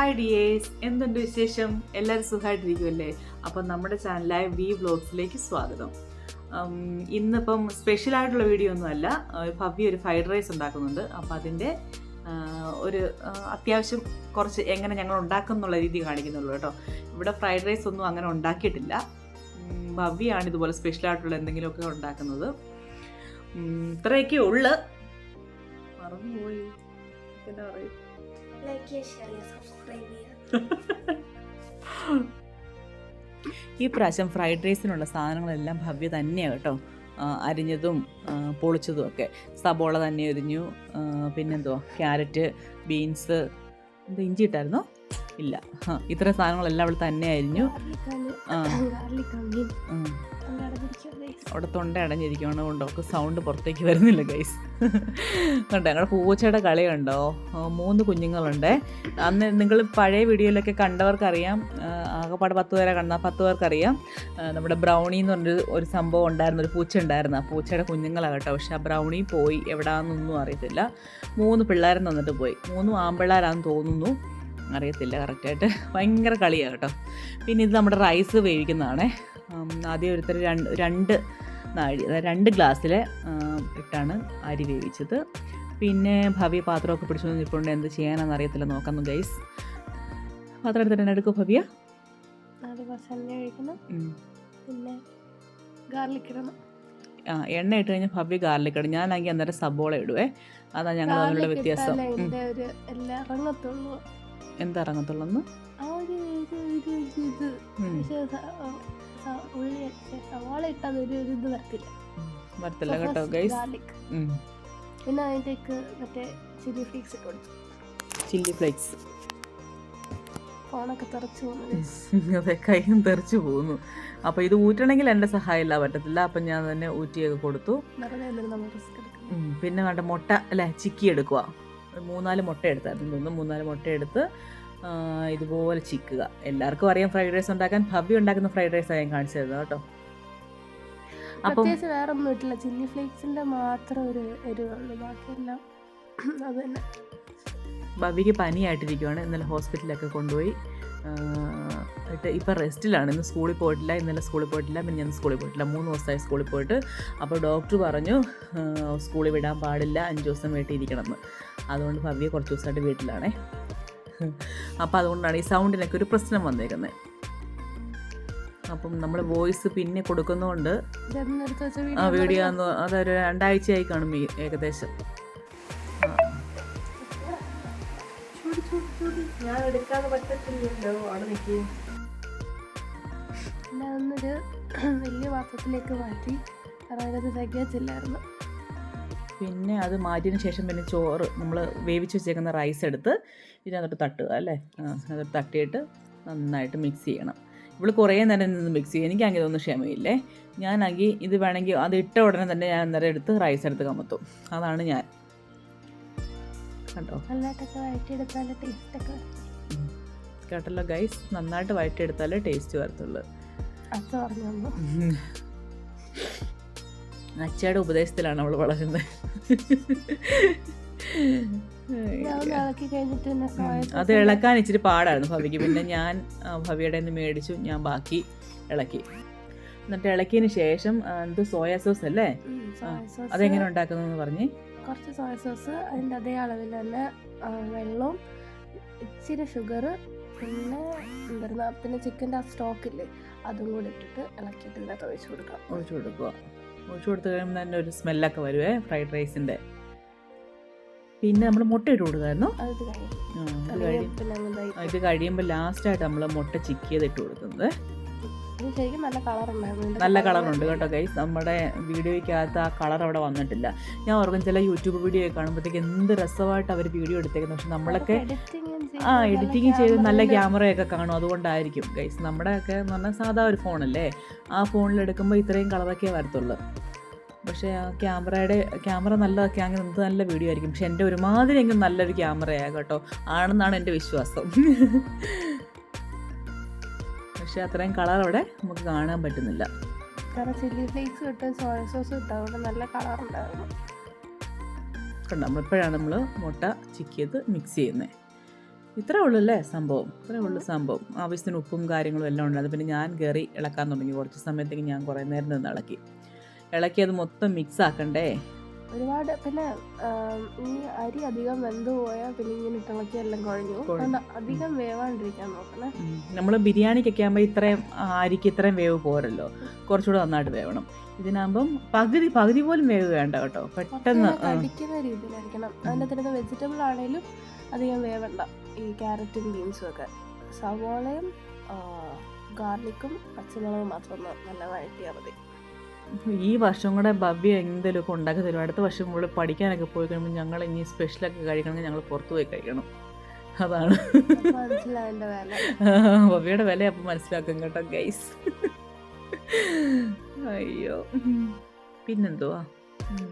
Hi dears എന്തുണ്ട് വിശേഷം? എല്ലാവരും സുഖമായിട്ടിരിക്കുമല്ലേ അപ്പം നമ്മുടെ ചാനലായ വി വ്ലോഗ്സിലേക്ക് സ്വാഗതം. ഇന്നിപ്പം സ്പെഷ്യലായിട്ടുള്ള വീഡിയോ ഒന്നുമല്ല ഭവ്യ ഒരു ഫ്രൈഡ് റൈസ് ഉണ്ടാക്കുന്നുണ്ട്. അപ്പം അതിന്റെ ഒരു അത്യാവശ്യം കുറച്ച് എങ്ങനെ ഞങ്ങൾ ഉണ്ടാക്കും എന്നുള്ള രീതി കാണിക്കുന്നുള്ളൂ കേട്ടോ. ഇവിടെ ഫ്രൈഡ് റൈസ് ഒന്നും അങ്ങനെ ഉണ്ടാക്കിയിട്ടില്ല. ഭവ്യാണ് ഇതുപോലെ സ്പെഷ്യലായിട്ടുള്ള എന്തെങ്കിലുമൊക്കെ ഉണ്ടാക്കുന്നത്. ഇത്രയൊക്കെ ഉള്ളു. മറന്നുപോയി. എന്താ ചെയ്യുക ഈ പ്രാവശ്യം ഫ്രൈഡ് റൈസിനുള്ള സാധനങ്ങളെല്ലാം ഭവ്യ തന്നെയാണ് കേട്ടോ. അരിഞ്ഞതും പൊളിച്ചതും ഒക്കെ. സബോള തന്നെ അരിഞ്ഞു പിന്നെന്തോ പിന്നെന്തുവാ ക്യാരറ്റ് ബീൻസ് എന്താ ഇഞ്ചി ഇട്ടായിരുന്നോ? ഇല്ല. ഇത്ര സാധനങ്ങളെല്ലാം അവൾ തന്നെ അരിഞ്ഞു. അവിടെ തൊണ്ട അടഞ്ഞിരിക്കുകയാണ് കൊണ്ട് അവർക്ക് സൗണ്ട് പുറത്തേക്ക് വരുന്നില്ല ഗൈസ് കണ്ടോ ഞങ്ങളുടെ പൂച്ചയുടെ കളി കണ്ടോ? ആ, മൂന്ന് കുഞ്ഞുങ്ങളുണ്ട്. അന്ന് നിങ്ങൾ പഴയ വീഡിയോയിലൊക്കെ കണ്ടവർക്കറിയാം. ആകെപ്പാട് പത്ത് പേരെ കണ്ട പത്ത് പേർക്കറിയാം നമ്മുടെ ബ്രൗണി എന്ന് പറഞ്ഞൊരു ഒരു സംഭവം ഉണ്ടായിരുന്നു ഒരു പൂച്ച ഉണ്ടായിരുന്നു. ആ പൂച്ചയുടെ കുഞ്ഞുങ്ങളാണ് കേട്ടോ. പക്ഷെ ആ ബ്രൗണി പോയി എവിടാന്നൊന്നും അറിയത്തില്ല. മൂന്ന് പിള്ളേരെന്ന് വന്നിട്ട് പോയി. മൂന്നും ആമ്പിള്ളേരാണെന്ന് തോന്നുന്നു. അറിയത്തില്ല കറക്റ്റായിട്ട് ഭയങ്കര കളിയാണ് കേട്ടോ. പിന്നെ ഇത് നമ്മുടെ റൈസ് വേവിക്കുന്നതാണേ. ആദ്യം ഒരുത്തർ രണ്ട് രണ്ട് നാഴി അതായത് രണ്ട് ഗ്ലാസ്സിൽ ഇട്ടാണ് അരി വേവിച്ചത്. പിന്നെ ഭവ്യ പാത്രമൊക്കെ പിടിച്ചു നിൽപ്പുണ്ട് എന്ത് ചെയ്യാനാണെന്ന് അറിയത്തില്ല. നോക്കുന്നു ഗൈസ് പാത്രം എടുത്തിട്ട് എടുക്കും ഭവ്യ. പിന്നെ ഗാർലിക് ഇടണം. ആ എണ്ണ ഇട്ട് കഴിഞ്ഞാൽ ഭവ്യ ഗാർലിക് ഇടും. ഞാനാണെങ്കിൽ അന്നേരം സബോള ഇടുവേ. അതാണ് ഞങ്ങൾ തമ്മിലുള്ള വ്യത്യാസം. ഇട്ടാലേ ഉം. അതിന്റെ ഒരു എല്ലാം ഇറങ്ങത്തുള്ളൂ എന്താ ആ ഒരു ഇത് ഇത്. ഇത്. പക്ഷേ സ- ഉള്ളി സവാള ഇട്ടാൽ ഒരു ഇത് വരത്തില്ല. വരത്തില്ല കേട്ടോ ഗൈസ് ഗാർലിക് പിന്നെ അതിന്റെക്ക് മറ്റേ ചില്ലി ഫ്ലേക്സ് ഇട്ട് കൊടുത്തു ചില്ലി ഫ്ലേക്സ് ഫോണൊക്കെ തെറച്ചു പോകുന്നു. അതെ കൈയും തെറിച്ചു പോകുന്നു. അപ്പോൾ ഇത് ഊറ്റണമെങ്കിൽ എന്റെ സഹായമില്ല പറ്റത്തില്ല. അപ്പം ഞാൻ തന്നെ ഊറ്റിയൊക്കെ കൊടുത്തു. പിന്നെ കണ്ട മുട്ട അല്ലെ ചിക്കി എടുക്കുക ഒരു മൂന്നാൽ മുട്ട എടുത്തായിരുന്നു തോന്നുന്നു മൂന്നാൽ മുട്ട എടുത്ത് ഇതുപോലെ ചിക്കുക. എല്ലാവർക്കും അറിയാം ഫ്രൈഡ് റൈസ് ഉണ്ടാക്കാൻ. ഭവ്യ ഉണ്ടാക്കുന്ന ഫ്രൈഡ് റൈസ് ഞാൻ കാണിച്ചു തരുന്നത് കേട്ടോ. അപ്പം പ്രത്യേകിച്ച് വേറെ ഒന്നും ഇട്ടില്ല. ചില്ലി ഫ്ലേക്സിന്റെ മാത്രം ഒരു എരിവുള്ളൂ ബാക്കിയെല്ലാം അത് തന്നെ. ഭവ്യക്ക് പനിയായിട്ടിരിക്കുവാണ്. ഇന്നലെ ഹോസ്പിറ്റലിലൊക്കെ കൊണ്ടുപോയി. ആ, എന്നിട്ട് ഇപ്പം റെസ്റ്റിലാണ്. ഇന്ന് സ്കൂളിൽ പോയിട്ടില്ല ഇന്നലെ സ്കൂളിൽ പോയിട്ടില്ല പിന്നെ ഞാൻ സ്കൂളിൽ പോയിട്ടില്ല. മൂന്ന് ദിവസമായി സ്കൂളിൽ പോയിട്ട്. അപ്പോൾ ഡോക്ടർ പറഞ്ഞു സ്കൂളിൽ വിടാൻ പാടില്ല അഞ്ച് ദിവസം വീട്ടിൽ ഇരിക്കണം എന്ന്. അതുകൊണ്ട് ഭവ്യ കുറച്ച് ദിവസമായിട്ട് വീട്ടിലാണേ. അപ്പോൾ അതുകൊണ്ടാണ് ഈ സൗണ്ടിനൊക്കെ ഒരു പ്രശ്നം വന്നേക്കുന്നത് അപ്പം നമ്മൾ വോയിസ് പിന്നെ കൊടുക്കുന്നതുകൊണ്ട് ആ വീഡിയോ അതൊരു രണ്ടാഴ്ചയായി കാണും ഏകദേശം. ഞാൻ എടുക്കാതെ പറ്റത്തില്ലല്ലോ. അവിടെ നിൽക്കൂ വലിയ പാത്രത്തിലേക്ക് മാറ്റി അതായത് അതിനകത്ത് പിന്നെ അത് മാറ്റിയതിന് ശേഷം പിന്നെ ചോറ് നമ്മൾ വേവിച്ച് വെച്ചേക്കുന്ന റൈസ് എടുത്ത് ഇതിനകത്തോട്ട് തട്ടുക അല്ലേ? അതിനകത്ത് തട്ടിയിട്ട് നന്നായിട്ട് മിക്സ് ചെയ്യണം. ഇവൾ കുറേ നേരം നിന്ന് മിക്സ് ചെയ്യും. എനിക്ക് അങ്ങനെ ഒന്നും ക്ഷമയില്ലേ? ഞാനാണെങ്കിൽ ഇത് വേണമെങ്കിൽ അത് ഇട്ട ഉടനെ തന്നെ ഞാൻ അന്നേരം എടുത്ത് റൈസ് എടുത്ത് കമത്തും. അതാണ് ഞാൻ. കണ്ടോ? നല്ലതായിട്ടൊക്കെ വഴറ്റിയെടുത്താൽ ടേസ്റ്റൊക്കെ ഉം. കേട്ടല്ലോ ഗൈസ് നന്നായിട്ട് വഴറ്റിയെടുത്താലേ ടേസ്റ്റ് വരത്തുള്ളൂ. അച്ഛ പറഞ്ഞു അച്ചയുടെ ഉപദേശത്തിലാണ് അവൾ വളരുന്നത്. അത് ഇളക്കാൻ ഇച്ചിരി പാടായിരുന്നു ഭവിക്ക്. പിന്നെ ഞാൻ ഭവിയുടെ നിന്ന് മേടിച്ചു. ഞാൻ ബാക്കി ഇളക്കി. എന്നിട്ട് ഇളക്കിയതിന് ശേഷം എന്ത് സോയാ സോസ് അല്ലേ? അതെങ്ങനെ ഉണ്ടാക്കുന്നതെന്ന് പറഞ്ഞ് കുറച്ച് സോയ സോസ് അതിന്റെ അതേ അളവിൽ തന്നെ വെള്ളവും ഇച്ചിരി ഷുഗർ പിന്നെ എന്തായിരുന്നു പിന്നെ ചിക്കന്റെ ആ സ്റ്റോക്കില്ലേ അതും കൂടി ഇട്ടിട്ട് ഇളക്കിയിട്ട് ഇതിനകത്ത് ഒഴിച്ചു കൊടുക്കാം ഒഴിച്ചു കൊടുക്കുക. ഒഴിച്ചു കൊടുത്ത് കഴിയുമ്പോൾ തന്നെ ഒരു സ്മെല്ലൊക്കെ വരുവേ ഫ്രൈഡ് റൈസിന്റെ പിന്നെ നമ്മൾ മുട്ട ഇട്ട് കൊടുക്കായിരുന്നു. ഇത് കഴിയുമ്പോൾ ലാസ്റ്റായിട്ട് നമ്മൾ മുട്ട ചിക്കിയത് ഇട്ട് കൊടുക്കുന്നത്. ശരിക്കും നല്ല കളറുണ്ട് കേട്ടോ ഗൈസ് നമ്മുടെ വീഡിയോയ്ക്കകത്ത് ആ കളർ അവിടെ വന്നിട്ടില്ല. ഞാൻ ഓർക്കും ചില യൂട്യൂബ് വീഡിയോ ഒക്കെ കാണുമ്പോഴത്തേക്ക് എന്ത് രസമായിട്ട് അവർ വീഡിയോ എടുത്തേക്കുന്നത്. പക്ഷെ നമ്മളൊക്കെ ആ എഡിറ്റിങ് ചെയ്ത് നല്ല ക്യാമറയൊക്കെ കാണും. അതുകൊണ്ടായിരിക്കും ഗൈസ് നമ്മുടെ ഒക്കെ എന്ന് പറഞ്ഞാൽ സാധാ ഒരു ഫോണല്ലേ ആ ഫോണിൽ എടുക്കുമ്പോൾ ഇത്രയും കളറൊക്കെ വരത്തുള്ളൂ. പക്ഷേ ആ ക്യാമറയുടെ ക്യാമറ നല്ലതൊക്കെ ആണെങ്കിൽ നമുക്ക് നല്ല വീഡിയോ ആയിരിക്കും. പക്ഷെ എന്റെ ഒരുമാതിരി എങ്കിലും നല്ലൊരു ക്യാമറയാണ് കേട്ടോ. ആണെന്നാണ് എന്റെ വിശ്വാസം. പക്ഷേ അത്രയും കളർ അവിടെ നമുക്ക് കാണാൻ പറ്റുന്നില്ല. കാരണം ചില്ലി ഫ്ലേക്സ് കിട്ടും സോയ സോസ് കിട്ടും അതുകൊണ്ട് നല്ല കളറുണ്ടായിരുന്നു കണ്ടോ നമ്മളിപ്പോഴാണ് നമ്മൾ മുട്ട ചിക്കിയത് മിക്സ് ചെയ്യുന്നത് ഇത്രേ ഉള്ളൂ അല്ലേ സംഭവം? ഇത്രേ ഉള്ളൂ സംഭവം. ആവശ്യത്തിന് ഉപ്പും കാര്യങ്ങളും എല്ലാം ഉണ്ട്. അത് പിന്നെ ഞാൻ കയറി ഇളക്കാൻ തുടങ്ങി. കുറച്ച് സമയത്തേക്ക് ഞാൻ കുറേ നേരം നിന്ന് ഇളക്കി. ഇളക്കി അത് മൊത്തം മിക്സ് ആക്കണ്ടേ? ഒരുപാട് പിന്നെ ഈ അരി അധികം വെന്ത് പോയാൽ പിന്നെ ഇങ്ങനെ ഇട്ടിളക്കി എല്ലാം കുഴഞ്ഞു. അതുകൊണ്ട് അധികം വേവാണ്ടിരിക്കാൻ നോക്കണേ. നമ്മൾ ബിരിയാണിക്കൊക്കെ ആകുമ്പോൾ ഇത്രയും അരിക്ക് ഇത്രയും വേവ് പോരല്ലോ. കുറച്ചുകൂടെ നന്നായിട്ട് വേവണം. ഇതിനാകുമ്പം പകുതി പകുതി പോലും വേവ് വേണ്ട കേട്ടോ. പെട്ടെന്ന് അടിക്കുന്ന രീതിയിലായിരിക്കണം. അതിന്റെ തന്നെ വെജിറ്റബിൾ ആണെങ്കിലും അധികം വേവണ്ട. ഈ ക്യാരറ്റും ബീൻസും ഒക്കെ. സവോളയും ഗാർലിക്കും പച്ചമുളകും മാത്രം നല്ല വഴറ്റിയാൽ മതി. ഈ വർഷം കൂടെ ഭവ്യ എന്തെങ്കിലുമൊക്കെ ഉണ്ടാക്കി തരും. അടുത്ത വർഷം കൂടെ പഠിക്കാനൊക്കെ പോയി കഴിയുമ്പോൾ ഞങ്ങൾ ഇനി സ്പെഷ്യലൊക്കെ കഴിക്കണമെങ്കിൽ ഞങ്ങൾ പുറത്തു പോയി കഴിക്കണം. അതാണ്. ഭവ്യയുടെ വില. അപ്പം മനസ്സിലാക്കും കേട്ടോ ഗൈസ് അയ്യോ. പിന്നെന്തുവാ?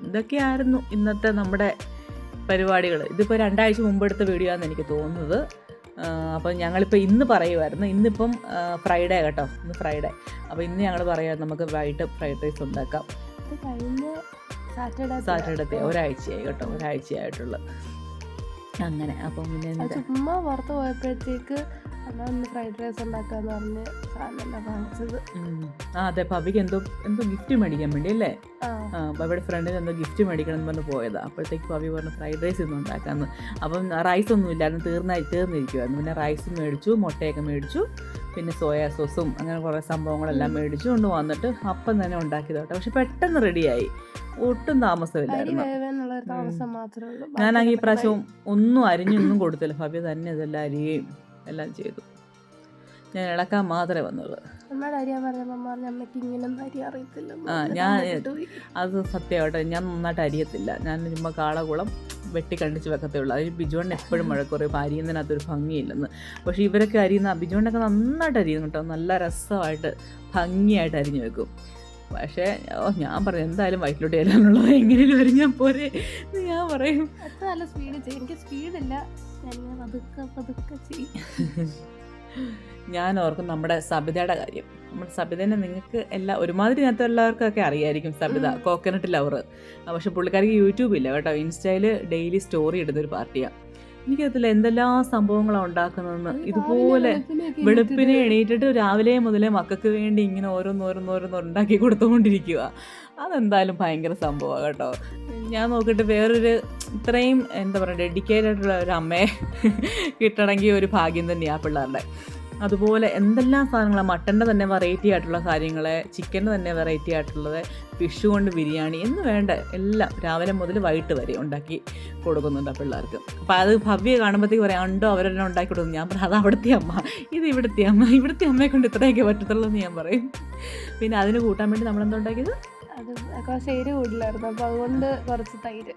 ഇതൊക്കെയായിരുന്നു ഇന്നത്തെ നമ്മുടെ പരിപാടികൾ ഇതിപ്പോൾ രണ്ടാഴ്ച മുമ്പ് എടുത്ത വീഡിയോ ആണെന്ന് എനിക്ക് തോന്നുന്നത്. അപ്പം ഞങ്ങളിപ്പോൾ ഇന്ന് പറയുമായിരുന്നു ഇന്നിപ്പം ഫ്രൈഡേ കേട്ടോ. ഇന്ന് ഫ്രൈഡേ അപ്പോൾ ഇന്ന് ഞങ്ങൾ പറയാം നമുക്ക് വൈകിട്ട് ഫ്രൈഡ് റൈസ് ഉണ്ടാക്കാം. കഴിഞ്ഞ സാറ്റർഡേ സാറ്റർഡേ ഒരാഴ്ചയായി കേട്ടോ. ഒരാഴ്ചയായിട്ടുള്ളത് അങ്ങനെ. അപ്പം പിന്നെ ചുമ്മാ പുറത്ത് പോയപ്പോഴത്തേക്ക് ഒന്ന് ഫ്രൈഡ് റൈസ് ഉണ്ടാക്കാന്ന് പറഞ്ഞ് സാധനം. ആ അതെ പവിക്ക് എന്തോ എന്തോ ഗിഫ്റ്റ് മേടിക്കാൻ വേണ്ടി അല്ലേ? പവിയുടെ ഫ്രണ്ടിന് എന്തോ ഗിഫ്റ്റ് മേടിക്കണം എന്ന് പറഞ്ഞ് പോയതാ. അപ്പോഴത്തേക്ക് പവി പറഞ്ഞു ഫ്രൈഡ് റൈസ് ഇന്ന് ഉണ്ടാക്കാമെന്ന് അപ്പം റൈസ് ഒന്നും ഇല്ലായിരുന്നു തീർന്നായി തീർന്നിരിക്കുമായിരുന്നു പിന്നെ റൈസ് മേടിച്ചു മുട്ടയൊക്കെ മേടിച്ചു പിന്നെ സോയാ സോസും അങ്ങനെ കുറേ സംഭവങ്ങളെല്ലാം മേടിച്ചു കൊണ്ട് വന്നിട്ട് അപ്പം തന്നെ ഉണ്ടാക്കിയതോട്ടെ. പക്ഷെ പെട്ടെന്ന് റെഡിയായി ഒട്ടും താമസമില്ലായിരുന്നു. ഞാനാണെങ്കിൽ ഈ പ്രാവശ്യം ഒന്നും അരിഞ്ഞൊന്നും കൊടുത്തില്ല. ഭവ്യ തന്നെ ഇതെല്ലാം അരിയുകയും എല്ലാം ചെയ്തു. ഞാൻ ഇളക്കാൻ മാത്രമേ വന്നുള്ളൂ. അമ്മയുടെ അമ്മയ്ക്ക് അരി അറിയത്തില്ല. ആ, ഞാൻ- അത് സത്യമായിട്ട് ഞാൻ നന്നായിട്ട് അരിയത്തില്ല. ഞാൻ ചുമ്മാ കാളകുളം വെട്ടി കണ്ടിച്ച് വെക്കത്തേ ഉള്ളൂ. അതിന് ബിജുവണ്ണ എപ്പോഴും മഴക്കുറയും അരിയുന്നതിനകത്തൊരു ഭംഗിയില്ലെന്ന്. പക്ഷേ ഇവരൊക്കെ അരിയുന്ന ബിജുവണ്ണൊക്കെ നന്നായിട്ട് അരിയുന്നു കേട്ടോ. നല്ല രസമായിട്ട് ഭംഗിയായിട്ട് അരിഞ്ഞു വെക്കും. പക്ഷേ ഓ ഞാൻ പറയും എന്തായാലും വയറ്റിലോട്ട് ചെല്ലാനുള്ളത് എങ്ങനെയും അരിഞ്ഞാൽ പോരെ ഞാൻ പറയും. അത്ര നല്ല സ്പീഡ് എനിക്ക് സ്പീഡില്ല ഞാനിങ്ങനെ പതുക്കെ പതുക്കെ ചെയ്യും. ഞാൻ ഓർക്കും നമ്മുടെ സബിതയുടെ കാര്യം. നമ്മുടെ സബിതനെ നിങ്ങൾക്ക് എല്ലാ ഒരുമാതിരി ഇതിനകത്ത് എല്ലാവർക്കൊക്കെ അറിയായിരിക്കും സബിത കോക്കനട്ട് ലവർ പക്ഷെ പുള്ളിക്കാരിക്ക് യൂട്യൂബ് ഇല്ല കേട്ടോ. ഇൻസ്റ്റയിൽ ഡെയിലി സ്റ്റോറി ഇടുന്ന ഒരു പാർട്ടിയാണ് എനിക്കറിയത്തില്ല എന്തെല്ലാം സംഭവങ്ങളാണ് ഉണ്ടാക്കുന്നതെന്ന്. ഇതുപോലെ വെളുപ്പിനെ എണീറ്റിട്ട് രാവിലെ മുതലേ മക്കൾക്ക് വേണ്ടി ഇങ്ങനെ ഓരോന്നോരോന്നോരോന്ന് ഉണ്ടാക്കി കൊടുത്തുകൊണ്ടിരിക്കുക അതെന്തായാലും ഭയങ്കര സംഭവമാണ് കേട്ടോ. ഞാൻ നോക്കിയിട്ട് വേറൊരു ഇത്രയും എന്താ പറയുക ഡെഡിക്കേറ്റഡ് ഉള്ള ഒരു അമ്മയെ കിട്ടണമെങ്കിൽ ഒരു ഭാഗ്യം തന്നെയാണ് പിള്ളേരുടെ. അതുപോലെ എന്തെല്ലാം സാധനങ്ങളാണ് മട്ടന്റെ തന്നെ വെറൈറ്റി ആയിട്ടുള്ള കാര്യങ്ങൾ ചിക്കന്റെ തന്നെ വെറൈറ്റി ആയിട്ടുള്ളത് ഫിഷ് കൊണ്ട് ബിരിയാണി എന്ന് വേണ്ട എല്ലാം രാവിലെ മുതൽ വൈകിട്ട് വരെ ഉണ്ടാക്കി കൊടുക്കുന്നുണ്ട് ആ പിള്ളേർക്ക്. അപ്പോൾ അത് ഭവ്യ കാണുമ്പോഴത്തേക്ക് പറയാം ഉണ്ടോ അവരെല്ലാം ഉണ്ടാക്കി കൊടുക്കുന്നു. ഞാൻ പറയാം അത് അവിടുത്തെ അമ്മ ഇത് ഇവിടുത്തെ അമ്മ ഇവിടുത്തെ അമ്മയെ കൊണ്ട് ഇത്രയൊക്കെ പറ്റത്തുള്ളൂ എന്ന് ഞാൻ പറയും. പിന്നെ അതിന് കൂട്ടാൻ വേണ്ടി നമ്മളെന്താ ഉണ്ടാക്കിയത്? അത് കുറച്ച് എരി കൂടുതലായിരുന്നു അപ്പൊ അതുകൊണ്ട് കുറച്ച് തൈര്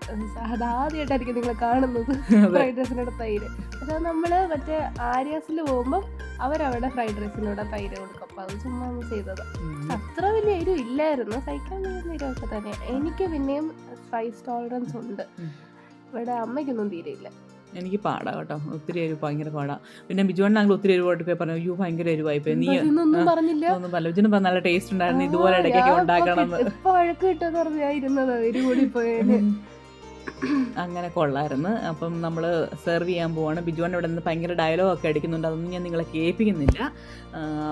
അതാദ്യമായിട്ടായിരിക്കും നിങ്ങൾ കാണുന്നത്. ഫ്രൈഡ് റൈസിനോട് തൈര്. പക്ഷെ നമ്മൾ മറ്റേ ആര്യാസിൽ പോകുമ്പോൾ അവരവിടെ ഫ്രൈഡ് റൈസിനോട് തൈര് കൊടുക്കും. അപ്പൊ അത് ചുമ്മാ ഒന്ന് ചെയ്തത്. അത്ര വലിയ എരിവ് ഇല്ലായിരുന്നു. സഹിക്കാൻ കഴിയുന്ന എരിവൊക്കെ തന്നെ എനിക്ക് പിന്നെയും സ്പൈസ് ടോളറൻസ് ഉണ്ട്. ഇവിടെ അമ്മയ്ക്കൊന്നും തീരെയില്ല. എനിക്ക് പാടാ കേട്ടോ. ഒത്തിരി എരിവ് ഭയങ്കര പാടാ. പിന്നെ ബിജുവണ്ണാങ്കിൽ ഒത്തിരി എരിവായിട്ട് പോയി പറഞ്ഞു അയ്യോ ഭയങ്കര എരിവായി പോയി നീ ഒന്നും പറഞ്ഞില്ല? ഒന്നും പറഞ്ഞു ബിജുവിന് പറഞ്ഞ നല്ല ടേസ്റ്റ് ഉണ്ടായിരുന്നു. ഇതുപോലെ ഇടയ്ക്കൊക്കെ ഉണ്ടാക്കണം കിട്ടുമെന്ന് പറഞ്ഞാ ഇരുന്നത് എരി കൂടി പോയേന് അങ്ങനെ കൊള്ളായിരുന്നു. അപ്പം നമ്മൾ സെർവ് ചെയ്യാൻ പോവാണ്. ബിജുവൻ ഇവിടെ നിന്ന് ഭയങ്കര ഡയലോഗൊക്കെ അടിക്കുന്നുണ്ട്. അതൊന്നും ഞാൻ നിങ്ങളെ കേൾപ്പിക്കുന്നില്ല.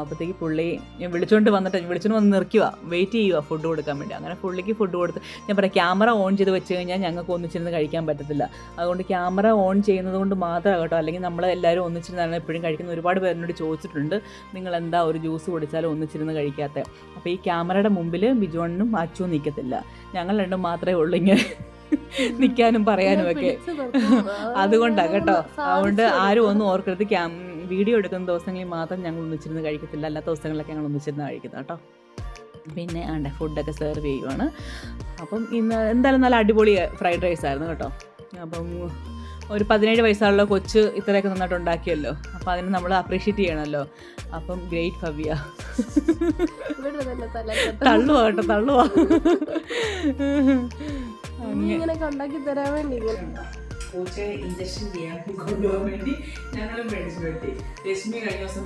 അപ്പോഴത്തേക്ക് പുള്ളി വിളിച്ചുകൊണ്ട് വന്നിട്ട് വിളിച്ചുകൊണ്ട് വന്ന് നിർക്കുക വെയിറ്റ് ചെയ്യുക ഫുഡ് കൊടുക്കാൻ വേണ്ടി. അങ്ങനെ പുള്ളിക്ക് ഫുഡ് കൊടുത്ത് ഞാൻ പറയാം ക്യാമറ ഓൺ ചെയ്ത് വെച്ച് കഴിഞ്ഞാൽ ഞങ്ങൾക്ക് ഒന്നിച്ചിരുന്ന് കഴിക്കാൻ പറ്റത്തില്ല. അതുകൊണ്ട് ക്യാമറ ഓൺ ചെയ്യുന്നത് കൊണ്ട് മാത്രം കേട്ടോ അല്ലെങ്കിൽ നമ്മൾ എല്ലാവരും ഒന്നിച്ചിരുന്നാണ് എപ്പോഴും കഴിക്കുന്നത്. ഒരുപാട് പേരിനോട് ചോദിച്ചിട്ടുണ്ട്. നിങ്ങൾ എന്താ ഒരു ജ്യൂസ് കുടിച്ചാലും ഒന്നിച്ചിരുന്ന് കഴിക്കാത്ത? അപ്പോൾ ഈ ക്യാമറയുടെ മുമ്പിൽ ബിജോണിനും അച്ചു നിൽക്കത്തില്ല ഞങ്ങൾ രണ്ടും മാത്രമേ ഉള്ളൂ ഇങ്ങനെ നിൽക്കാനും പറയാനും ഒക്കെ. അതുകൊണ്ടാണ് കേട്ടോ. അതുകൊണ്ട് ആരും ഒന്നും ഓർക്കരുത്. ക്യാം വീഡിയോ എടുക്കുന്ന ദിവസങ്ങളിൽ മാത്രം ഞങ്ങൾ ഒന്നിച്ചിരുന്ന് കഴിക്കത്തില്ല. അല്ലാത്ത ദിവസങ്ങളിലൊക്കെ ഞങ്ങൾ ഒന്നിച്ചിരുന്ന് കഴിക്കുന്നത് കേട്ടോ. പിന്നെ ആണ്ടെ ഫുഡൊക്കെ സെർവ് ചെയ്യുവാണ്. അപ്പം ഇന്ന് എന്തായാലും നല്ല അടിപൊളി ഫ്രൈഡ് റൈസ് ആയിരുന്നു കേട്ടോ. അപ്പം ഒരു പതിനേഴ് വയസ്സുള്ള കൊച്ച് ഇത്രയൊക്കെ നന്നായിട്ട് ഉണ്ടാക്കിയല്ലോ അപ്പോൾ അതിനെ നമ്മൾ അപ്രീഷിയേറ്റ് ചെയ്യണമല്ലോ അപ്പം ഗ്രേറ്റ് തല തള്ളുവാ കേട്ടോ തള്ളുവാ. നീ ഇങ്ങനെയൊക്കെ ഉണ്ടാക്കി തരാൻ വേണ്ടി ഇങ്ങനെ പൂച്ചയെ ഇഞ്ചക്ഷൻ ചെയ്യാൻ കൊണ്ടുപോകാൻ വേണ്ടി ഞങ്ങളും മേടിച്ചു വെട്ടി രശ്മി കഴിഞ്ഞ ദിവസം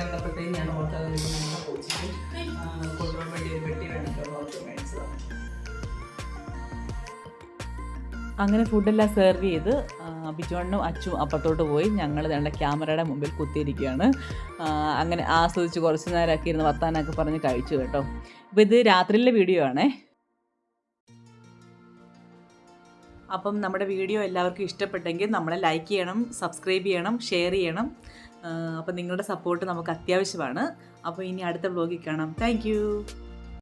വന്നപ്പോഴത്തേക്കും ഞാൻ ഓർത്തത് ഞങ്ങളുടെ പൂച്ചയ്ക്ക് കൊണ്ടുപോകാൻ വേണ്ടി ഒരു വെട്ടി വേണമെങ്കിൽ ഓർത്ത് മേടിച്ചതാണ്. അങ്ങനെ ഫുഡെല്ലാം സെർവ് ചെയ്ത് ആ, ബിജുവണ്ണും അച്ചും അപ്പുറത്തോട്ട് പോയി. ഞങ്ങൾ ഞങ്ങളുടെ ക്യാമറയുടെ മുമ്പിൽ കുത്തിയിരിക്കുകയാണ്. അങ്ങനെ ആസ്വദിച്ച് കുറച്ച് നേരമൊക്കെ ഇരുന്ന് വർത്താനൊക്കെ പറഞ്ഞ് കഴിച്ചു കേട്ടോ. അപ്പോൾ ഇത് രാത്രിയിലെ വീഡിയോ ആണേ. അപ്പം നമ്മുടെ വീഡിയോ എല്ലാവർക്കും ഇഷ്ടപ്പെട്ടെങ്കിൽ നമ്മളെ ലൈക്ക് ചെയ്യണം സബ്സ്ക്രൈബ് ചെയ്യണം ഷെയർ ചെയ്യണം. അപ്പം നിങ്ങളുടെ സപ്പോർട്ട് നമുക്ക് അത്യാവശ്യമാണ്. അപ്പോൾ ഇനി അടുത്ത വ്ലോഗിൽ കാണാം. താങ്ക്